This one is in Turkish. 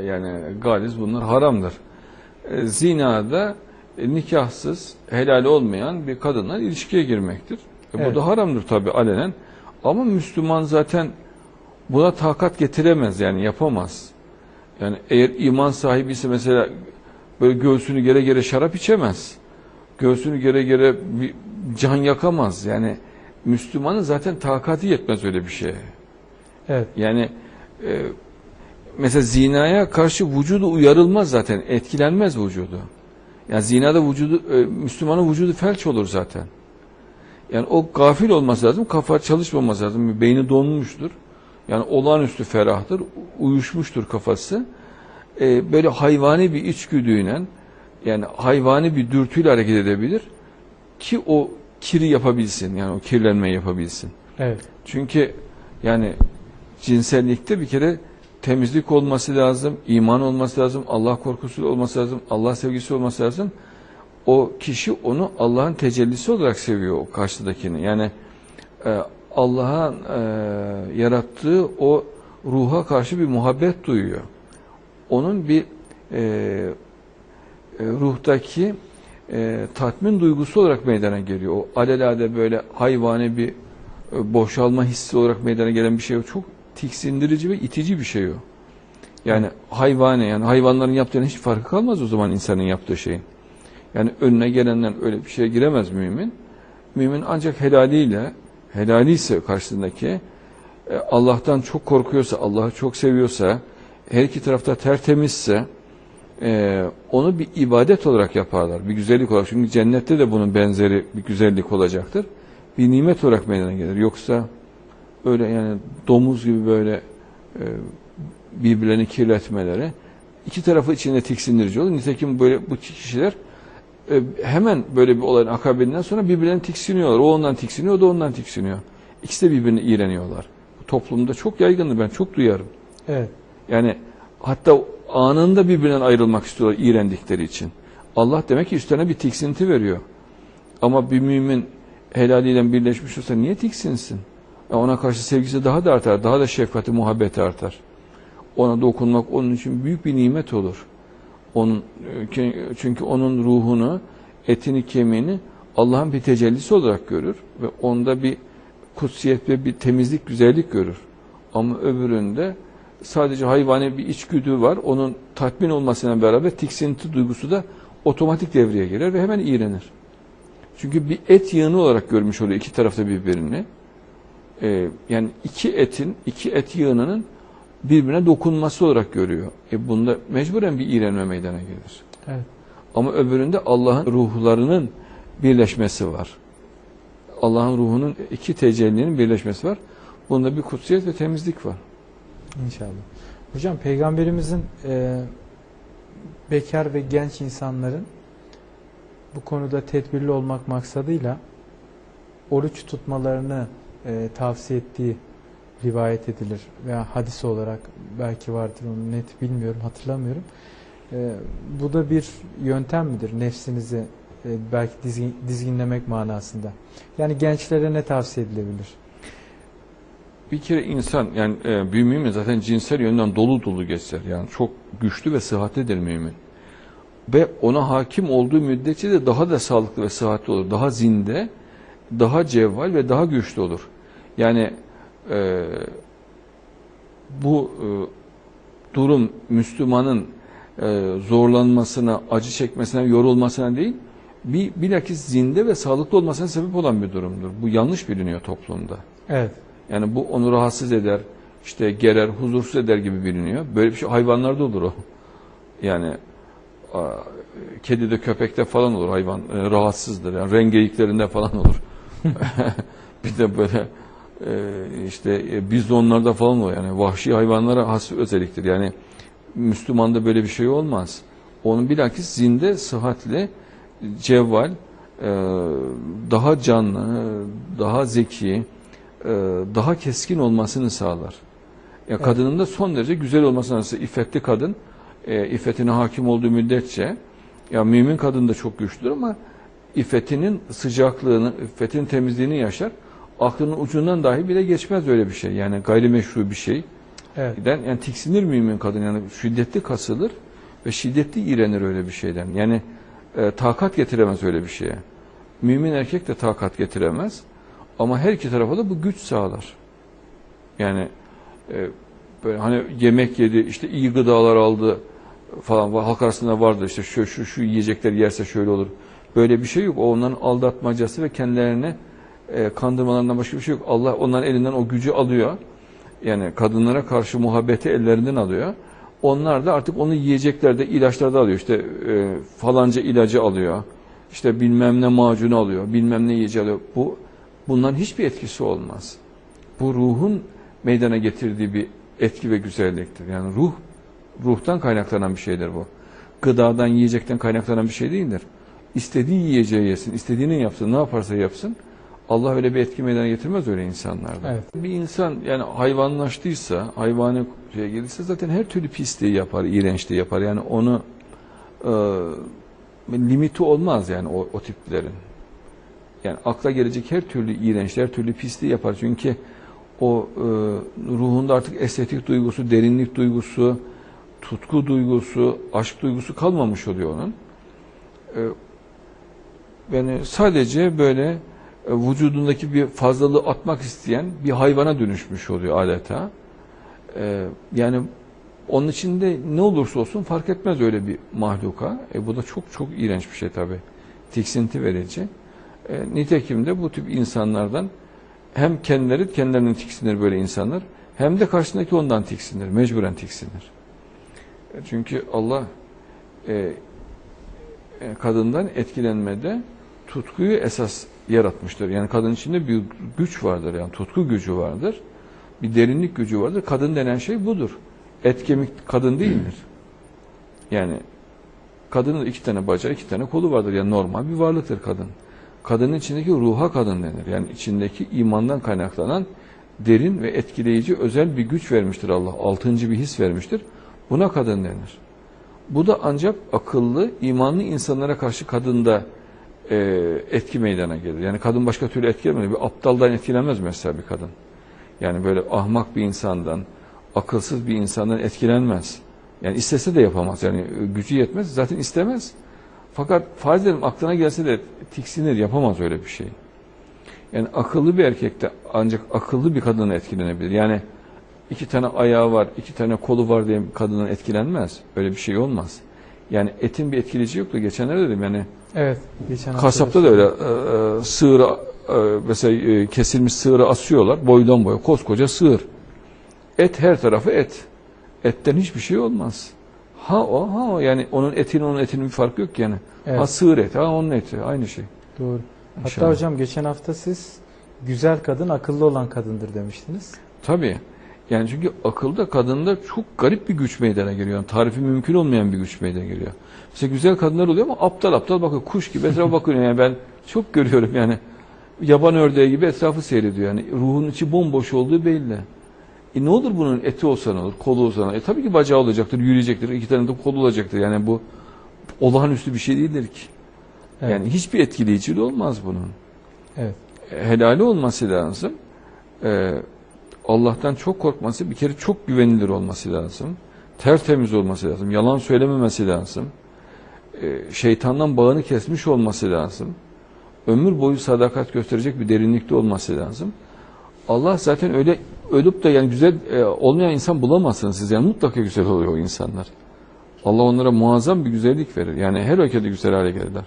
yani galiz bunlar haramdır. E, zina da e, nikahsız, helal olmayan bir kadınla ilişkiye girmektir. E, Evet. Bu da haramdır tabi alenen. Ama Müslüman zaten buna takat getiremez yani yapamaz. Yani eğer iman sahibi ise mesela böyle göğsünü gere gere şarap içemez. Göğsünü gere gere bir can yakamaz. Yani Müslümanın zaten takati yetmez öyle bir şeye. Evet. Yani e, mesela zinaya karşı vücudu uyarılmaz zaten. Etkilenmez vücudu. Yani zinada vücudu e, Müslümanın vücudu felç olur zaten. Yani o gafil olması lazım, kafa çalışmaması lazım. Beyni donmuştur. Yani olağanüstü ferahtır, uyuşmuştur kafası. E, böyle hayvani bir içgüdüyle, yani hayvani bir dürtüyle hareket edebilir ki o kiri yapabilsin, yani o kirlenmeyi yapabilsin. Evet. Çünkü yani cinsellikte bir kere temizlik olması lazım, iman olması lazım, Allah korkusu olması lazım, Allah sevgisi olması lazım. O kişi onu Allah'ın tecellisi olarak seviyor o karşıdakini. Yani e, Allah'ın e, yarattığı o ruha karşı bir muhabbet duyuyor. Onun bir e, e, ruhtaki e, tatmin duygusu olarak meydana geliyor. O alelade böyle hayvani bir e, boşalma hissi olarak meydana gelen bir şey. Çok tiksindirici ve itici bir şey o. Yani hayvani yani hayvanların yaptığının hiç farkı kalmaz o zaman insanın yaptığı şeyin. Yani önüne gelenden öyle bir şeye giremez mümin. Mümin ancak helaliyle, helali ise karşısındaki e, Allah'tan çok korkuyorsa, Allah'ı çok seviyorsa, her iki tarafta tertemizse e, onu bir ibadet olarak yaparlar. Bir güzellik olarak. Çünkü cennette de bunun benzeri bir güzellik olacaktır. Bir nimet olarak meydana gelir. Yoksa öyle yani domuz gibi böyle e, birbirlerini kirletmeleri iki tarafı içinde tiksindirici olur. Nitekim böyle bu kişiler e, hemen böyle bir olayın akabinden sonra birbirlerini tiksiniyorlar. O ondan tiksiniyor, o da ondan tiksiniyor. İkisi de birbirine iğreniyorlar. Bu toplumda çok yaygındır. Ben çok duyarım. Evet. Yani hatta anında birbirinden ayrılmak istiyorlar iğrendikleri için. Allah demek ki üstlerine bir tiksinti veriyor. Ama bir mümin helaliyle birleşmiş olsa niye tiksinsin? E Ona karşı sevgisi daha da artar, daha da şefkati, muhabbeti artar. Ona dokunmak onun için büyük bir nimet olur. Onun, e, çünkü onun ruhunu, etini, kemiğini Allah'ın bir tecellisi olarak görür ve onda bir kutsiyet ve bir temizlik, güzellik görür. Ama öbüründe sadece hayvani bir içgüdü var. Onun tatmin olmasıyla beraber tiksinti duygusu da otomatik devreye girer ve hemen iğrenir. Çünkü bir et yığını olarak görmüş oluyor iki tarafta birbirini. Ee, yani iki etin, iki et yığınının birbirine dokunması olarak görüyor. E bunda mecburen bir iğrenme meydana gelir. Evet. Ama öbüründe Allah'ın ruhlarının birleşmesi var. Allah'ın ruhunun iki tecellinin birleşmesi var. Bunda bir kutsiyet ve temizlik var. İnşallah. Hocam peygamberimizin e, bekar ve genç insanların bu konuda tedbirli olmak maksadıyla oruç tutmalarını e, tavsiye ettiği rivayet edilir veya hadis olarak belki vardır onu net bilmiyorum hatırlamıyorum. E, bu da bir yöntem midir nefsinizi e, belki dizgin, dizginlemek manasında? Yani gençlere ne tavsiye edilebilir? Bir kere insan yani e, bir mümin zaten cinsel yönden dolu dolu geçer. Yani çok güçlü ve sıhhatlidir mümin. Ve ona hakim olduğu müddetçe de daha da sağlıklı ve sıhhatli olur. Daha zinde, daha cevval ve daha güçlü olur. Yani e, bu e, durum Müslümanın e, zorlanmasına, acı çekmesine, yorulmasına değil, bir bilakis zinde ve sağlıklı olmasına sebep olan bir durumdur. Bu yanlış biliniyor toplumda. Evet. Yani bu onu rahatsız eder, işte gerer, huzursuz eder gibi biliniyor. Böyle bir şey hayvanlarda olur o. Yani a, kedide, köpekte falan olur hayvan e, rahatsızdır. Yani rengeyiklerinde falan olur. bir de böyle e, işte e, bizonlarda falan olur. Yani vahşi hayvanlara has özelliktir. Yani Müslümanda böyle bir şey olmaz. Onun bilakis zinde, sıhhatli, cevval, e, daha canlı, daha zeki, e, daha keskin olmasını sağlar. Ya Evet. kadının da son derece güzel olmasını sağlar. İffetli kadın, e, iffetine hakim olduğu müddetçe, ya mümin kadın da çok güçlüdür ama iffetinin sıcaklığını, iffetin temizliğini yaşar. Aklının ucundan dahi bile geçmez öyle bir şey. Yani gayrimeşru bir şey. Evet. Yani tiksinir mümin kadın yani şiddetli kasılır ve şiddetli iğrenir öyle bir şeyden. Yani e, takat getiremez öyle bir şeye. Mümin erkek de takat getiremez. Ama her iki tarafa da bu güç sağlar. Yani e, böyle hani yemek yedi, işte iyi gıdalar aldı falan halk arasında vardır işte şu şu şu yiyecekler yerse şöyle olur. Böyle bir şey yok. O onların aldatmacası ve kendilerine e, kandırmalarından başka bir şey yok. Allah onların elinden o gücü alıyor. Yani kadınlara karşı muhabbeti ellerinden alıyor. Onlar da artık onu yiyeceklerde, ilaçlarda alıyor. İşte e, falanca ilacı alıyor. İşte bilmem ne macunu alıyor. Bilmem ne yiyeceği alıyor. Bu bunların hiçbir etkisi olmaz. Bu ruhun meydana getirdiği bir etki ve güzelliktir. Yani ruh ruhtan kaynaklanan bir şeydir bu. Gıdadan, yiyecekten kaynaklanan bir şey değildir. İstediği yiyeceği yesin, istediğini yapsın, ne yaparsa yapsın. Allah öyle bir etki meydana getirmez öyle insanlarda. Evet. Bir insan yani hayvanlaştıysa, hayvanı şeye gelirse zaten her türlü pisliği yapar, iğrençliği yapar. Yani onu e, limiti olmaz yani o, o tiplerin. Yani akla gelecek her türlü iğrenç, her türlü pisliği yapar. Çünkü o e, ruhunda artık estetik duygusu, derinlik duygusu, tutku duygusu, aşk duygusu kalmamış oluyor onun. E, yani sadece böyle e, vücudundaki bir fazlalığı atmak isteyen bir hayvana dönüşmüş oluyor adeta. E, yani onun içinde ne olursa olsun fark etmez öyle bir mahluka. E, bu da çok çok iğrenç bir şey tabii. Tiksinti verici. E, nitekim de bu tip insanlardan hem kendileri kendilerinden tiksinir böyle insanlar hem de karşısındaki ondan tiksinir. Mecburen tiksinir. E, Çünkü Allah e, e, kadından etkilenmede tutkuyu esas yaratmıştır. Yani kadın içinde bir güç vardır. Yani tutku gücü vardır. Bir derinlik gücü vardır. Kadın denen şey budur. Et kemik kadın değildir. Yani kadının iki tane bacağı, iki tane kolu vardır. Yani normal bir varlıktır kadın. Kadının içindeki ruha kadın denir. Yani içindeki imandan kaynaklanan derin ve etkileyici özel bir güç vermiştir Allah. Altıncı bir his vermiştir. Buna kadın denir. Bu da ancak akıllı, imanlı insanlara karşı kadında e, etki meydana gelir. Yani kadın başka türlü etkilemez. Bir aptaldan etkilenmez mesela bir kadın. Yani böyle ahmak bir insandan, akılsız bir insandan etkilenmez. Yani istese de yapamaz. Yani gücü yetmez. Zaten istemez. Fakat farz edelim aklına gelse de tiksinir, yapamaz öyle bir şey. Yani akıllı bir erkek de ancak akıllı bir kadına etkilenebilir. Yani iki tane ayağı var, iki tane kolu var diye kadından etkilenmez. Öyle bir şey olmaz. Yani etin bir etkileyici yoktu. Geçenlerde dedim yani Evet. Geçen kasapta da öyle e, e, sığırı e, mesela e, kesilmiş sığırı asıyorlar boydan boya koskoca sığır. Et her tarafı et. Etten hiçbir şey olmaz. Ha o ha o yani onun etinin onun etinin bir farkı yok yani. Evet. Ha sığır eti ha onun eti aynı şey. Doğru. Hatta İnşallah. hocam geçen hafta siz güzel kadın akıllı olan kadındır demiştiniz. Tabii. Yani çünkü akılda kadında çok garip bir güç meydana geliyor. Yani tarifi mümkün olmayan bir güç meydana geliyor. Mesela güzel kadınlar oluyor ama aptal aptal bakıyor. Kuş gibi etrafa bakıyor. Yani ben çok görüyorum yani. Yaban ördeği gibi etrafı seyrediyor. Yani ruhun içi bomboş olduğu belli. E ne olur bunun eti olsa ne olur, kolu olsa ne olur? E tabii ki bacağı olacaktır, yürüyecektir, iki tane de kolu olacaktır. Yani bu olağanüstü bir şey değildir ki. Evet. Yani hiçbir etkileyiciliği olmaz bunun. Evet. helali olması lazım. Ee, Allah'tan çok korkması, bir kere çok güvenilir olması lazım. Tertemiz olması lazım. Yalan söylememesi lazım. Ee, şeytandan bağını kesmiş olması lazım. Ömür boyu sadakat gösterecek bir derinlikte olması lazım. Allah zaten öyle ölüp de yani güzel e, olmayan insan bulamazsınız siz. Yani mutlaka güzel oluyor o insanlar. Allah onlara muazzam bir güzellik verir. Yani her ülkede güzel hale gelirler.